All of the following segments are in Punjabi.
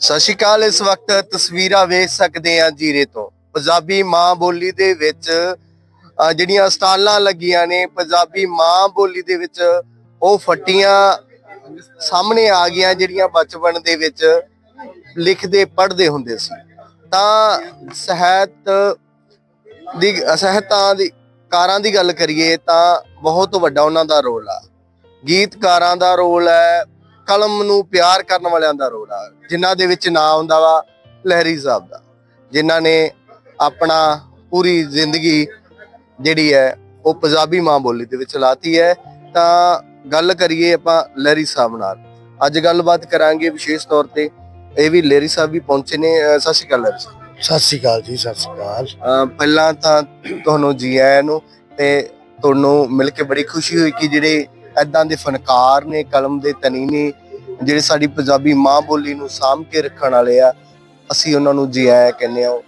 ਸਤਿ ਸ਼੍ਰੀ ਅਕਾਲ, ਇਸ ਵਕਤ ਤਸਵੀਰਾਂ ਵੇਖ ਸਕਦੇ ਆ ਜੀਰੇ ਤੋਂ। ਪੰਜਾਬੀ ਮਾਂ ਬੋਲੀ ਦੇ ਵਿੱਚ ਜਿਹੜੀਆਂ ਸਟਾਲਾਂ ਲੱਗੀਆਂ ਨੇ, ਪੰਜਾਬੀ ਮਾਂ ਬੋਲੀ ਦੇ ਵਿੱਚ ਉਹ ਫੱਟੀਆਂ ਸਾਹਮਣੇ ਆ ਗਈਆਂ, ਜਿਹੜੀਆਂ ਬਚਪਨ ਦੇ ਵਿੱਚ ਲਿਖਦੇ, ਪੜ੍ਹਦੇ ਹੁੰਦੇ ਸੀ। ਤਾਂ ਸਹਿਤ ਦੀ, ਸਹਿਤਾਂ ਦੀ, ਕਾਰਾਂ ਦੀ ਗੱਲ ਕਰੀਏ ਤਾਂ ਬਹੁਤ ਵੱਡਾ ਉਹਨਾਂ ਦਾ ਰੋਲ ਆ। ਗੀਤਕਾਰਾਂ ਦਾ ਰੋਲ ਹੈ ਕਲਮ ਨੂੰ ਪਿਆਰ ਕਰਨ ਵਾਲਿਆਂ ਦਾ ਰੋਲ ਆ ਜਿਨ੍ਹਾਂ ਦੇ ਵਿੱਚ ਨਾਂ ਆਉਂਦਾ ਵਾ ਲਹਿਰੀ ਸਾਹਿਬ ਦਾ ਜਿਨ੍ਹਾਂ ਨੇ ਆਪਣਾ ਪੂਰੀ ਜ਼ਿੰਦਗੀ ਜਿਹੜੀ ਹੈ ਉਹ ਪੰਜਾਬੀ ਮਾਂ ਬੋਲੀ ਦੇ ਵਿੱਚ ਲਾਤੀ ਹੈ। ਤਾਂ ਗੱਲ ਕਰੀਏ ਆਪਾਂ ਲਹਿਰੀ ਸਾਹਿਬ ਨਾਲ। ਅੱਜ ਗੱਲਬਾਤ ਕਰਾਂਗੇ ਵਿਸ਼ੇਸ਼ ਤੌਰ ਤੇ ਇਹ ਵੀ ਲਹਿਰੀ ਸਾਹਿਬ ਵੀ ਪਹੁੰਚੇ ਨੇ। ਸਤਿ ਸ਼੍ਰੀ ਅਕਾਲ ਲਹਿਰੀ ਸਾਹਿਬ। ਸਤਿ ਸ੍ਰੀ ਅਕਾਲ ਜੀ ਸਤਿ ਸ੍ਰੀ ਅਕਾਲ। ਪਹਿਲਾਂ ਤਾਂ ਤੁਹਾਨੂੰ ਜੀ ਆਇਆਂ ਨੂੰ ਤੇ ਤੁਹਾਨੂੰ ਮਿਲ ਕੇ ਬੜੀ ਖੁਸ਼ੀ ਹੋਈ ਕਿ ਜਿਹੜੇ ਐਦਾਂ ਦੇ ਫਨਕਾਰ ਨੇ ਕਲਮ ਦੇ ਤਨੀ ਨੇ ਜਿਹੜੇ ਸਾਡੀ ਪੰਜਾਬੀ ਮਾਂ ਬੋਲੀ ਨੂੰ ਸਾਂਭ ਕੇ ਰੱਖਣ ਵਾਲੇ ਆ ਅਸੀਂ ਉਹਨਾਂ ਨੂੰ ਜੀ ਆਇਆਂ ਕਹਿੰਦੇ ਆ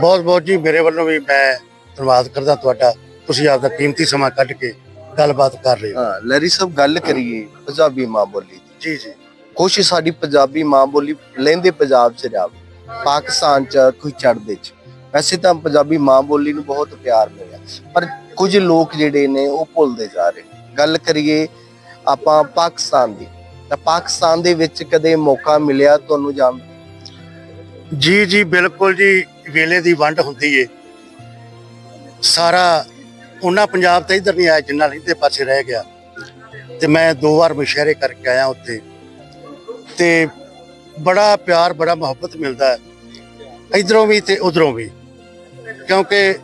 ਬਹੁਤ ਬਹੁਤ ਜੀ ਮੇਰੇ ਵੱਲੋਂ ਵੀ ਮੈਂ ਧੰਨਵਾਦ ਕਰਦਾ ਤੁਹਾਡਾ। ਤੁਸੀਂ ਆਪਦਾ ਕੀਮਤੀ ਸਮਾਂ ਕੱਢ ਕੇ ਗੱਲਬਾਤ ਕਰ ਰਹੇ ਹੋ। ਹਾਂ ਲਹਿਰੀ ਸਾਹਿਬ ਗੱਲ ਕਰੀਏ ਪੰਜਾਬੀ ਮਾਂ ਬੋਲੀ ਦੀ। ਜੀ ਜੀ। ਕੋਸ਼ਿਸ਼ ਸਾਡੀ ਪੰਜਾਬੀ ਮਾਂ ਬੋਲੀ ਲੈਂਦੇ ਪੰਜਾਬ 'ਚ ਜਾਵੇ ਪਾਕਿਸਤਾਨ 'ਚ ਕੋਈ ਚੜ੍ਹਦੇ 'ਚ। ਵੈਸੇ ਤਾਂ ਪੰਜਾਬੀ ਮਾਂ ਬੋਲੀ ਨੂੰ ਬਹੁਤ ਪਿਆਰ ਮਿਲਿਆ। ਪਰ ਕੁਝ ਲੋਕ ਜਿਹੜੇ ਨੇ ਉਹ ਭੁੱਲਦੇ ਜਾ ਰਹੇ। ਗੱਲ ਕਰੀਏ ਆਪਾਂ ਪਾਕਿਸਤਾਨ ਦੀ, ਤਾਂ ਪਾਕਿਸਤਾਨ ਦੇ ਵਿੱਚ ਕਦੇ ਮੌਕਾ ਮਿਲਿਆ ਤੁਹਾਨੂੰ ਜਾਣ ਦਾ? ਜੀ ਜੀ, ਬਿਲਕੁਲ ਜੀ, ਵੇਲੇ ਦੀ ਵੰਡ ਹੁੰਦੀ ਏ। ਸਾਰਾ ਉਹਨਾਂ ਪੰਜਾਬ ਤਾਂ ਇਧਰ ਨਹੀਂ ਆਇਆ, ਜਿੰਨਾ ਰਹਿੰਦੇ ਪਾਸੇ ਰਹਿ ਗਿਆ। ਤੇ ਮੈਂ ਦੋ ਵਾਰ ਮੁਸ਼ਾਇਰੇ ਕਰਕੇ ਆਇਆ ਉੱਥੇ। ਤੇ ਬੜਾ ਪਿਆਰ, ਬੜਾ ਮੁਹੱਬਤ ਮਿਲਦਾ ਹੈ। ਇਧਰੋਂ ਵੀ ਤੇ ਉਧਰੋਂ ਵੀ। ਕਿਉਂਕਿ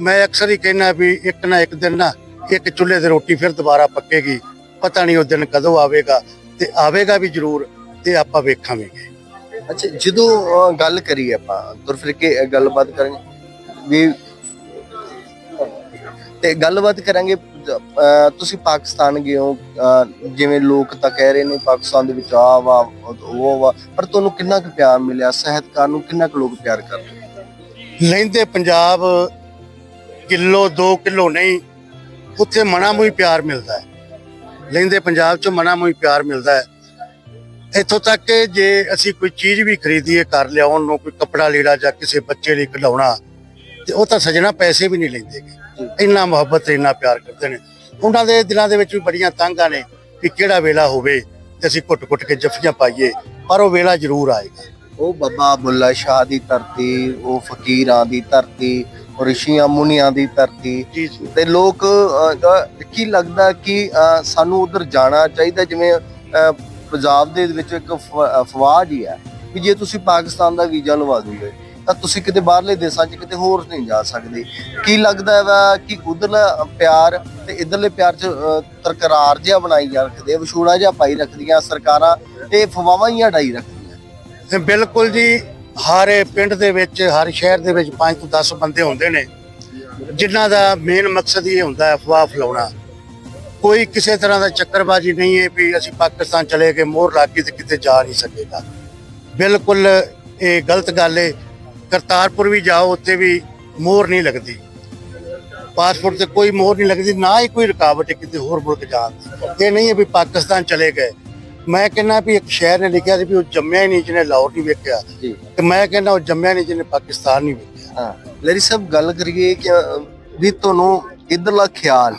ਮੈਂ ਅਕਸਰ ਹੀ ਕਹਿਣਾ ਵੀ ਇੱਕ ਨਾ ਇੱਕ ਦਿਨ ਨਾ ਇੱਕ ਚੁੱਲ੍ਹੇ ਤੇ ਰੋਟੀ ਫਿਰ ਦੁਬਾਰਾ ਪੱਕੇਗੀ। ਪਤਾ ਨਹੀਂ ਉਹ ਦਿਨ ਕਦੋਂ ਆਵੇਗਾ ਤੇ ਆਵੇਗਾ ਵੀ ਜ਼ਰੂਰ ਤੇ ਆਪਾਂ ਵੇਖਾਂਗੇ। ਅੱਛਾ ਜਦੋਂ ਅਹ, ਗੱਲ ਕਰੀਏ ਆਪਾਂ ਤੁਰ ਫਿਰ ਕੇ ਗੱਲਬਾਤ ਕਰਾਂਗੇ ਵੀ ਤੇ ਗੱਲਬਾਤ ਕਰਾਂਗੇ ਤੁਸੀਂ ਪਾਕਿਸਤਾਨ ਗਏ ਹੋ ਜਿਵੇਂ ਲੋਕ ਤਾਂ ਕਹਿ ਰਹੇ ਨੇ ਪਾਕਿਸਤਾਨ ਦੇ ਵਿੱਚ ਆ ਵਾ ਉਹ ਵਾ ਪਰ ਤੁਹਾਨੂੰ ਕਿੰਨਾ ਕੁ ਪਿਆਰ ਮਿਲਿਆ? ਸਾਹਿਤਕਾਰ ਨੂੰ ਕਿੰਨਾ ਕੁ ਲੋਕ ਪਿਆਰ ਕਰਦੇ? ਲੈਂਦੇ ਪੰਜਾਬ ਕਿਲੋ 2 ਕਿਲੋ ਨਹੀਂ ਉੱਥੇ ਮਨਾ ਮੂੰਹ ਹੀ ਪਿਆਰ ਮਿਲਦਾ ਹੈ। ਲੈਂਦੇ ਪੰਜਾਬ ਚ ਮਨਾ ਮੂੰਹ ਹੀ ਪਿਆਰ ਮਿਲਦਾ ਹੈ। ਇੱਥੋਂ ਤੱਕ ਕਿ ਜੇ ਅਸੀਂ ਕੋਈ ਚੀਜ਼ ਵੀ ਖਰੀਦੀਏ ਕਰ ਲਿਆਉਣ ਨੂੰ, ਕੋਈ ਕੱਪੜਾ ਲੀੜਾ ਜਾਂ ਕਿਸੇ ਬੱਚੇ ਲਈ ਕਢਾਉਣਾ, ਤੇ ਉਹ ਤਾਂ ਸਜਣਾ ਪੈਸੇ ਵੀ ਨਹੀਂ ਲੈਂਦੇ ਇੰਨਾ ਮੁਹੱਬਤ, ਇੰਨਾ ਪਿਆਰ ਕਰਦੇ ਨੇ। ਉਹਨਾਂ ਦੇ ਦਿਲਾਂ ਦੇ ਵਿੱਚ ਵੀ ਬੜੀਆਂ ਤੰਗਾਂ ਨੇ ਕਿ ਕਿਹੜਾ ਵੇਲਾ ਹੋਵੇ ਤੇ ਅਸੀਂ ਘੁੱਟ-ਘੁੱਟ ਕੇ ਜੱਫੀਆਂ ਪਾਈਏ, ਪਰ ਉਹ ਵੇਲਾ ਜ਼ਰੂਰ ਆਏਗਾ। ਉਹ ਬਾਬਾ ਬੁੱਲਾ ਸ਼ਾਹ ਦੀ ਧਰਤੀ, ਉਹ ਫਕੀਰਾਂ ਦੀ ਧਰਤੀ ਰਿਸ਼ੀਆਂ ਮੁਨੀਆਂ ਦੀ ਧਰਤੀ। ਜੀ ਜੀ। ਤੇ ਲੋਕ ਕੀ ਲੱਗਦਾ ਕਿ ਸਾਨੂੰ ਉਧਰ ਜਾਣਾ ਚਾਹੀਦਾ ਜਿਵੇਂ ਪੰਜਾਬ ਦੇ ਵਿੱਚ ਇੱਕ ਫ- ਅਫਵਾਹ ਜੀ ਹੈ ਕਿ ਜੇ ਤੁਸੀਂ ਪਾਕਿਸਤਾਨ ਦਾ ਵੀਜ਼ਾ ਲਵਾ ਦੋਗੇ ਤਾਂ ਤੁਸੀਂ ਕਿਤੇ ਬਾਹਰਲੇ ਦੇਸ਼ਾਂ 'ਚ ਕਿਤੇ ਹੋਰ ਨਹੀਂ ਜਾ ਸਕਦੇ। ਕੀ ਲੱਗਦਾ ਵਾ ਕਿ ਉਧਰਲਾ ਪਿਆਰ ਤੇ ਇਧਰਲੇ ਪਿਆਰ 'ਚ ਤਰਕਰਾਰ ਜਿਹਾ ਬਣਾਈ ਜਾ ਰੱਖਦੇ ਆ ਵਿਛੋੜਾ ਜਿਹਾ ਪਾਈ ਰੱਖਦੀਆਂ ਸਰਕਾਰਾਂ ਤੇ ਫਵਾਵਾਂ ਹੀ ਹਟਾਈ ਰੱਖਦੀਆਂ। ਬਿਲਕੁਲ ਜੀ ਹਰ ਪਿੰਡ ਦੇ ਵਿੱਚ, ਹਰ ਸ਼ਹਿਰ ਦੇ ਵਿੱਚ 5 ਤੋਂ 10 ਬੰਦੇ ਹੁੰਦੇ ਨੇ, ਜਿਨ੍ਹਾਂ ਦਾ ਮੇਨ ਮਕਸਦ ਇਹ ਹੁੰਦਾ ਹੈ ਅਫਵਾਹ ਫੈਲਾਉਣਾ। ਕੋਈ ਕਿਸੇ ਤਰ੍ਹਾਂ ਦਾ ਚੱਕਰਬਾਜੀ ਨਹੀਂ ਹੈ ਵੀ ਅਸੀਂ ਪਾਕਿਸਤਾਨ ਚਲੇ ਗਏ, ਮੋਹਰ ਲੱਗ ਗਈ ਤੇ ਕਿਤੇ ਜਾ ਨਹੀਂ ਸਕੇਗਾ। ਬਿਲਕੁਲ ਇਹ ਗਲਤ ਗੱਲ ਹੈ। ਕਰਤਾਰਪੁਰ ਵੀ ਜਾਓ, ਉੱਥੇ ਵੀ ਮੋਹਰ ਨਹੀਂ ਲੱਗਦੀ। ਪਾਸਪੋਰਟ ਤੇ ਕੋਈ ਮੋਹਰ ਨਹੀਂ ਲੱਗਦੀ, ਨਾ ਹੀ ਕੋਈ ਰੁਕਾਵਟ ਹੈ ਕਿਤੇ ਹੋਰ ਮੁਲਕ ਜਾਣ ਦੀ। ਇਹ ਨਹੀਂ ਹੈ ਵੀ ਪਾਕਿਸਤਾਨ ਚਲੇ ਗਏ। ਮੈਂ ਕਹਿੰਦਾ ਵੀ ਇੱਕ ਸ਼ਹਿਰ ਨੇ ਲਿਖਿਆ ਸੀ ਵੀ ਉਹ ਜੰਮਿਆ ਹੀ ਨਹੀਂ ਜਿਹਨੇ ਲਾਹੌਰ ਨਹੀਂ ਵੇਖਿਆ। ਤੇ ਮੈਂ ਕਹਿੰਦਾ ਉਹ ਜੰਮਿਆ ਨਹੀਂ ਜਿਹਨੇ ਪਾਕਿਸਤਾਨ ਨਹੀਂ ਵੇਖਿਆ। ਹਾਂ। ਲੈਰੀ ਸਾਹਿਬ ਗੱਲ ਕਰੀਏ ਕਿ ਵੀ ਤੁਹਾਨੂੰ ਇਧਰਲਾ ਖਿਆਲ?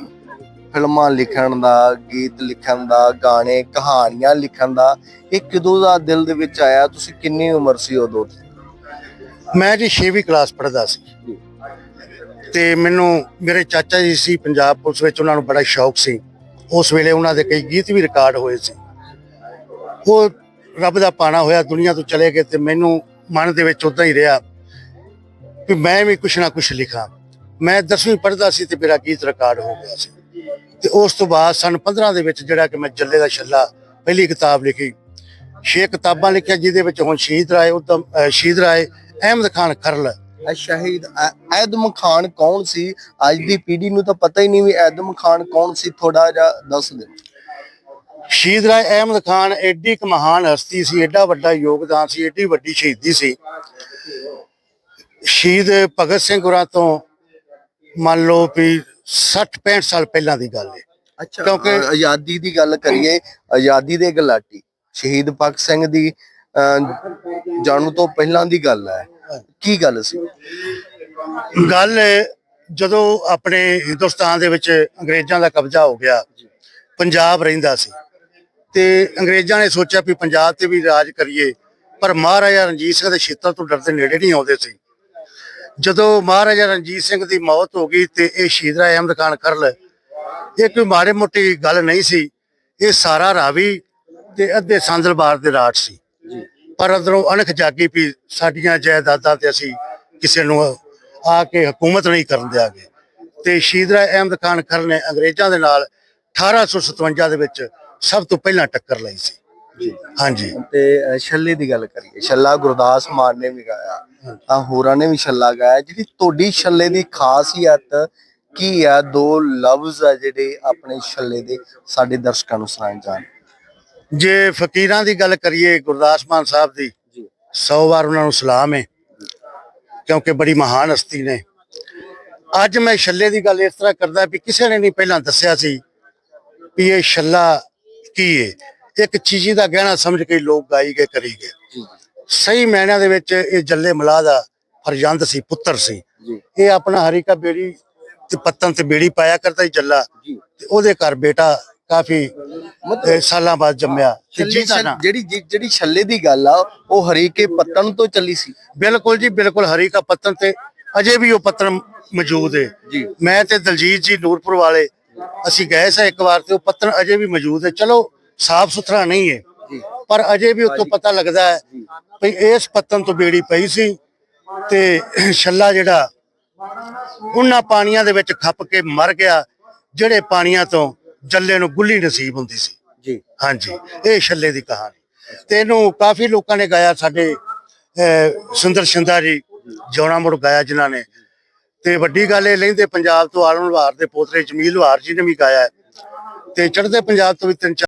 ਫਿਲਮਾਂ ਲਿਖਣ ਦਾ ਗੀਤ ਲਿਖਣ ਦਾ ਗਾਣੇ ਕਹਾਣੀਆਂ ਲਿਖਣ ਦਾ ਇਹ ਕਦੋਂ ਦਾ ਦਿਲ ਦੇ ਵਿੱਚ ਆਇਆ? ਤੁਸੀਂ ਕਿੰਨੀ ਉਮਰ ਸੀ ਉਦੋਂ? ਮੈਂ ਜੀ 6ਵੀਂ ਕਲਾਸ ਪੜ੍ਹਦਾ ਸੀ। ਤੇ ਮੈਨੂੰ ਮੇਰੇ ਚਾਚਾ ਜੀ ਸੀ ਪੰਜਾਬ ਪੁਲਿਸ ਵਿੱਚ ਉਹਨਾਂ ਨੂੰ ਬੜਾ ਸ਼ੌਕ ਸੀ। ਉਸ ਵੇਲੇ ਉਹਨਾਂ ਦੇ ਕਈ ਗੀਤ ਵੀ ਰਿਕਾਰਡ ਹੋਏ ਸੀ। ਉਹ ਰੱਬ ਦਾ ਪਾਣਾ ਹੋਇਆ ਦੁਨੀਆ ਤੋਂ ਚਲੇ ਗਏ ਤੇ ਮੈਨੂੰ ਮਨ ਦੇ ਵਿੱਚ ਉਦਾਂ ਹੀ ਰਿਹਾ ਕਿ ਮੈਂ ਵੀ ਕੁਛ ਨਾ ਕੁਛ ਲਿਖਾਂ। ਮੈਂ 10ਵੀਂ ਪੜ੍ਹਦਾ ਸੀ ਤੇ ਮੇਰਾ ਗੀਤ ਰਿਕਾਰਡ ਹੋ ਗਿਆ ਸੀ। ਤੇ ਉਸ ਤੋਂ ਬਾਅਦ ਸਨ 15 ਦੇ ਵਿੱਚ ਜਿਹੜਾ ਕਿ ਮੈਂ ਜੱਲੇ ਦਾ ਛੱਲਾ ਪਹਿਲੀ ਕਿਤਾਬ ਲਿਖੀ। ਛੇ ਕਿਤਾਬਾਂ ਲਿਖੀਆਂ ਜਿਹਦੇ ਵਿੱਚ ਹੁਣ ਸ਼ਹੀਦ ਰਾਏ ਉਦਮ ਸ਼ਹੀਦ ਰਾਏ, ਅਹਿਮਦ ਖਾਨ ਖਰਲ। ਸ਼ਹੀਦ ਐਦਮ ਖਾਨ ਕੌਣ ਸੀ? ਅੱਜ ਦੀ ਪੀੜ੍ਹੀ ਨੂੰ ਤਾਂ ਪਤਾ ਹੀ ਨਹੀਂ ਵੀ ਐਦਮ ਖਾਨ ਕੌਣ ਸੀ ਥੋੜਾ ਜਿਹਾ ਦੱਸ ਦਿਓ ਸ਼ਹੀਦ ਰਾਏ ਅਹਿਮਦ ਖਾਨ ਐਡੀ ਇੱਕ ਮਹਾਨ ਹਸਤੀ ਸੀ ਐਡਾ ਵੱਡਾ ਯੋਗਦਾਨ ਸੀ ਐਡੀ ਵੱਡੀ ਸ਼ਹੀਦੀ ਸੀ। ਸ਼ਹੀਦ ਭਗਤ ਸਿੰਘ ਹੋਰਾਂ ਤੋਂ ਮੰਨ ਲਓ ਵੀ 60 65 ਸਾਲ ਪਹਿਲਾਂ ਦੀ ਗੱਲ ਹੈ ਅੱਛਾ ਕਿਉਂਕਿ- ਆਜ਼ਾਦੀ ਦੀ ਗੱਲ ਕਰੀਏ ਆਜ਼ਾਦੀ ਦੇ ਗਲਾਟੀ ਸ਼ਹੀਦ ਭਗਤ ਸਿੰਘ ਦੀ ਜਾਣੂ ਤੋਂ ਪਹਿਲਾਂ ਦੀ ਗੱਲ ਹੈ। ਕੀ ਗੱਲ ਸੀ? ਗੱਲ ਜਦੋਂ ਆਪਣੇ ਹਿੰਦੁਸਤਾਨ ਦੇ ਵਿੱਚ ਅੰਗਰੇਜ਼ਾਂ ਦਾ ਕਬਜ਼ਾ ਹੋ ਗਿਆ ਪੰਜਾਬ ਰਹਿੰਦਾ ਸੀ। ਤੇ ਅੰਗਰੇਜ਼ਾਂ ਨੇ ਸੋਚਿਆ ਵੀ ਪੰਜਾਬ ਤੇ ਵੀ ਰਾਜ ਕਰੀਏ ਪਰ ਮਹਾਰਾਜਾ ਰਣਜੀਤ ਸਿੰਘ ਦੇ ਛੇਤਰ ਤੋਂ ਡਰਦੇ ਨੇੜੇ ਨਹੀਂ ਆਉਂਦੇ ਸੀ। ਜਦੋਂ ਮਹਾਰਾਜਾ ਰਣਜੀਤ ਸਿੰਘ ਦੀ ਮੌਤ ਹੋ ਗਈ ਤੇ ਇਹ ਸ਼ਹੀਦ ਰਾਏ ਅਹਿਮਦ ਖਾਨ ਕਰਲ ਇਹ ਕੋਈ ਮਾੜੇ ਮੋਟੀ ਗੱਲ ਨਹੀਂ ਸੀ। ਇਹ ਸਾਰਾ ਰਾਵੀ ਤੇ ਅੱਧੇ ਸੰਦਲਬਾਰ ਦੇ ਰਾਜ ਸੀ। ਪਰ ਅੰਦਰੋਂ ਅਣਖ ਜਾਗੀ ਵੀ ਸਾਡੀਆਂ ਜਾਇਦਾਦਾਂ ਤੇ ਅਸੀਂ ਕਿਸੇ ਨੂੰ ਆ ਕੇ ਹਕੂਮਤ ਨਹੀਂ ਕਰਨ ਦਿਆਂਗੇ। ਤੇ ਸ਼ਹੀਦ ਰਾਏ ਅਹਿਮਦ ਖਾਨ ਖਰ ਨੇ ਅੰਗਰੇਜ਼ਾਂ ਦੇ ਨਾਲ 1857 ਦੇ ਵਿੱਚ ਸਭ ਤੋਂ ਪਹਿਲਾਂ ਟੱਕਰ ਲਈ ਸੀ। ਹਾਂਜੀ। ਤੇ ਛੱਲੇ ਦੀ ਗੱਲ ਕਰੀਏ ਛੱਲਾ ਗੁਰਦਾਸ ਮਾਨ ਨੇ ਵੀ ਗਾਇਆ। ਤਾਂ ਹੋਰਾਂ ਨੇ ਵੀ ਛੱਲਾ ਗਾਇਆ। ਜਿਹੜੀ ਤੁਹਾਡੀ ਛੱਲੇ ਦੀ ਖਾਸੀਅਤ ਕੀ ਆ? ਦੋ ਲਫ਼ਜ਼ ਆ ਜਿਹੜੇ ਆਪਣੇ ਛੱਲੇ ਦੇ ਸਾਡੇ ਦਰਸ਼ਕਾਂ ਨੂੰ ਸੁਣਾਏ ਜਾਣ। ਜੇ ਫਕੀਰਾਂ ਦੀ ਗੱਲ ਕਰੀਏ ਗੁਰਦਾਸ ਮਾਨ ਸਾਹਿਬ ਦੀ ਜੀ। 100 ਵਾਰ ਉਹਨਾਂ ਨੂੰ ਸਲਾਮ ਹੈ ਕਿਉਂਕਿ ਬੜੀ ਮਹਾਨ ਹਸਤੀ ਨੇ। ਅੱਜ ਮੈਂ ਛੱਲੇ ਦੀ ਗੱਲ ਇਸ ਤਰ੍ਹਾਂ ਕਰਦਾ ਵੀ ਕਿਸੇ ਨੇ ਨਹੀਂ ਪਹਿਲਾਂ ਦੱਸਿਆ ਸੀ ਵੀ ਇਹ ਛੱਲਾ ਕੀ ਹੈ ਇੱਕ ਚੀਜ਼ੀ ਦਾ ਗਹਿਣਾ ਸਮਝ ਕੇ ਲੋਕ ਗਾਈ ਗਏ ਕਰੀ ਗਏ। ਸਹੀ ਮੈਨਿਆਂ ਦੇ ਵਿੱਚ ਇਹ ਜੱਲੇ ਮਲਾ ਦਾ ਫਰਜ਼ੰਦ ਸੀ ਪੁੱਤਰ ਸੀ। ਇਹ ਆਪਣਾ ਹਰੀ ਕਾ ਬੇੜੀ ਤੇ ਪੱਤਨ ਤੇ ਬੇੜੀ ਪਾਇਆ ਕਰਦਾ ਸੀ ਜੱਲਾ। ਤੇ ਉਹਦੇ ਘਰ ਬੇਟਾ ਕਾਫੀ ਸਾਲਾਂ ਬਾਅਦ ਜੰਮਿਆ। ਜਿਹੜੀ ਜਿਹੜੀ ਛੱਲੇ ਦੀ ਗੱਲ ਆ ਉਹ ਹਰੀਕੇ ਪੱਤਨ ਤੋਂ ਚੱਲੀ ਸੀ। ਬਿਲਕੁਲ ਜੀ ਬਿਲਕੁਲ ਹਰੀ ਕਾ ਪੱਤਨ ਤੇ ਅਜੇ ਵੀ ਉਹ ਪੱਤਨ ਮੌਜੂਦ ਹੈ ਮੈਂ ਤੇ ਦਲਜੀਤ ਜੀ ਨੂਰਪੁਰ ਵਾਲੇ ਅਸੀਂ ਗਏ ਸਾਂ ਇੱਕ ਵਾਰ ਤੇ ਉਹ ਪੱਤਨ ਅਜੇ ਵੀ ਮੌਜੂਦ ਹੈ। ਚਲੋ ਸਾਫ਼ ਸੁਥਰਾ ਨਹੀਂ ਹੈ। ਪਰ ਅਜੇ ਵੀ ਉੱਥੋਂ ਪਤਾ ਲੱਗਦਾ ਹੈ ਵੀ ਇਸ ਪੱਤਨ ਤੋਂ ਬੇੜੀ ਪਈ ਸੀ ਤੇ ਛੱਲਾ ਜਿਹੜਾ ਉਹਨਾਂ ਪਾਣੀਆਂ ਦੇ ਵਿੱਚ ਖੱਪ ਕੇ ਮਰ ਗਿਆ ਜਿਹੜੇ ਪਾਣੀਆਂ ਤੋਂ ਜੱਲੇ ਨੂੰ ਗੁੱਲੀ ਨਸੀਬ ਹੁੰਦੀ ਸੀ। ਜੀ। ਹਾਂਜੀ ਇਹ ਛੱਲੇ ਦੀ ਕਹਾਣੀ। ਤੇ ਇਹਨੂੰ ਕਾਫੀ ਲੋਕਾਂ ਨੇ ਗਾਇਆ ਸਾਡੇ ਸੁੰਦਰ ਸ਼ਿੰਦਾ ਜੀ ਜੋਣਾ ਮੁੜ ਗਾਇਆ ਜਿਨ੍ਹਾਂ ਨੇ। ਤੇ ਵੱਡੀ ਗੱਲ ਇਹ ਲੈਂਦੇ, ਪੰਜਾਬ ਤੋਂ ਆਲਮ ਲਵਾਰ ਦੇ ਪੋਤਰੇ ਜਮੀਲ ਵਾਰ ਜੀ ਨੇ ਵੀ ਗਾਇਆ ਤੇ ਚੜ੍ਹਦੇ ਪੰਜਾਬ ਤੋਂ ਵੀ ਤਿੰਨ ਚਾਰ